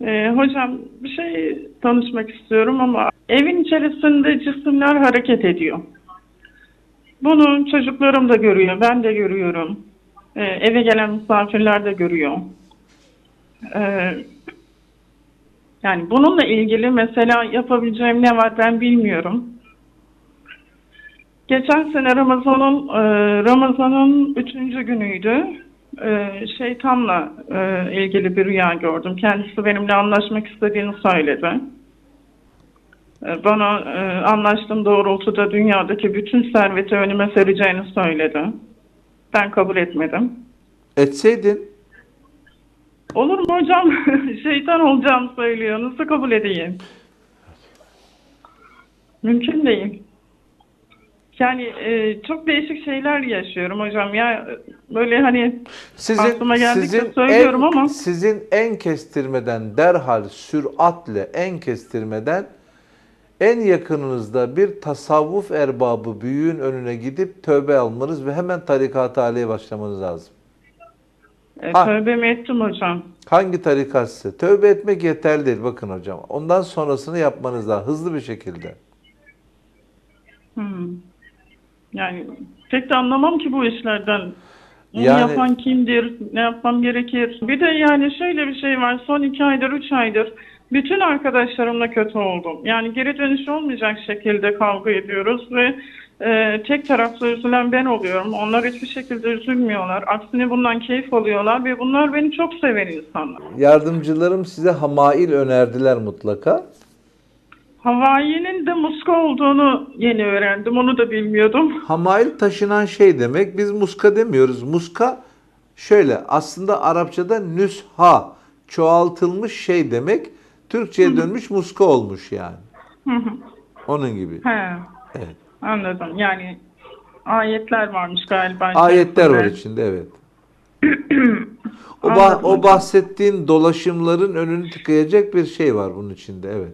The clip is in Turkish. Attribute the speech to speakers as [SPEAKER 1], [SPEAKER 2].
[SPEAKER 1] Ee, hocam bir şey danışmak istiyorum ama evin içerisinde cisimler hareket ediyor. Bunu çocuklarım da görüyor, ben de görüyorum. Ee, eve gelen misafirler de görüyor. Ee, yani bununla ilgili mesela yapabileceğim ne var ben bilmiyorum. Geçen sene Ramazan'ın e, Ramazan'ın üçüncü günüydü. E, şeytanla e, ilgili bir rüya gördüm. Kendisi benimle anlaşmak istediğini söyledi. E, bana e, anlaştığım doğrultuda dünyadaki bütün serveti önüme sereceğini söyledi. Ben kabul etmedim.
[SPEAKER 2] Etseydin
[SPEAKER 1] Olur mu hocam? Şeytan olacağımı söylüyor. Nasıl kabul edeyim? Mümkün değil. Yani e, çok değişik şeyler yaşıyorum hocam. Ya böyle hani
[SPEAKER 2] sizin
[SPEAKER 1] Aklıma geldikçe
[SPEAKER 2] sizin
[SPEAKER 1] söylüyorum
[SPEAKER 2] en,
[SPEAKER 1] ama-
[SPEAKER 2] sizin en kestirmeden derhal süratle en kestirmeden en yakınınızda bir tasavvuf erbabı büyüğün önüne gidip tövbe almanız ve hemen tarikat haliye başlamanız lazım.
[SPEAKER 1] e,
[SPEAKER 2] Ha.
[SPEAKER 1] tövbemi ettim hocam.
[SPEAKER 2] Hangi tarikatse tövbe etmek yeterli değil bakın hocam. Ondan sonrasını yapmanız lazım hızlı bir şekilde.
[SPEAKER 1] Hmm. Yani pek de anlamam ki bu işlerden. Bunu
[SPEAKER 2] Yani-
[SPEAKER 1] yapan kimdir? Ne yapmam gerekir? Bir de yani şöyle bir şey var. Son iki aydır, üç aydır bütün arkadaşlarımla kötü oldum. Yani geri dönüş olmayacak şekilde kavga ediyoruz ve e, tek taraflı üzülen ben oluyorum. Onlar hiçbir şekilde üzülmüyorlar. Aksine bundan keyif alıyorlar ve bunlar beni çok seven insanlar.
[SPEAKER 2] Yardımcılarım size hamail önerdiler mutlaka.
[SPEAKER 1] Hawaii'nin de muska olduğunu yeni öğrendim. Onu da bilmiyordum.
[SPEAKER 2] Hamail taşınan şey demek. Biz muska demiyoruz. Muska şöyle aslında Arapçada nüsha çoğaltılmış şey demek. Türkçe'ye dönmüş muska olmuş yani. Onun gibi.
[SPEAKER 1] He.
[SPEAKER 2] Evet.
[SPEAKER 1] Anladım. Yani ayetler varmış galiba.
[SPEAKER 2] Ayetler var içinde evet. O, bah-
[SPEAKER 1] Anladım
[SPEAKER 2] o bahsettiğin dolaşımların önünü tıkayacak bir şey var bunun içinde evet.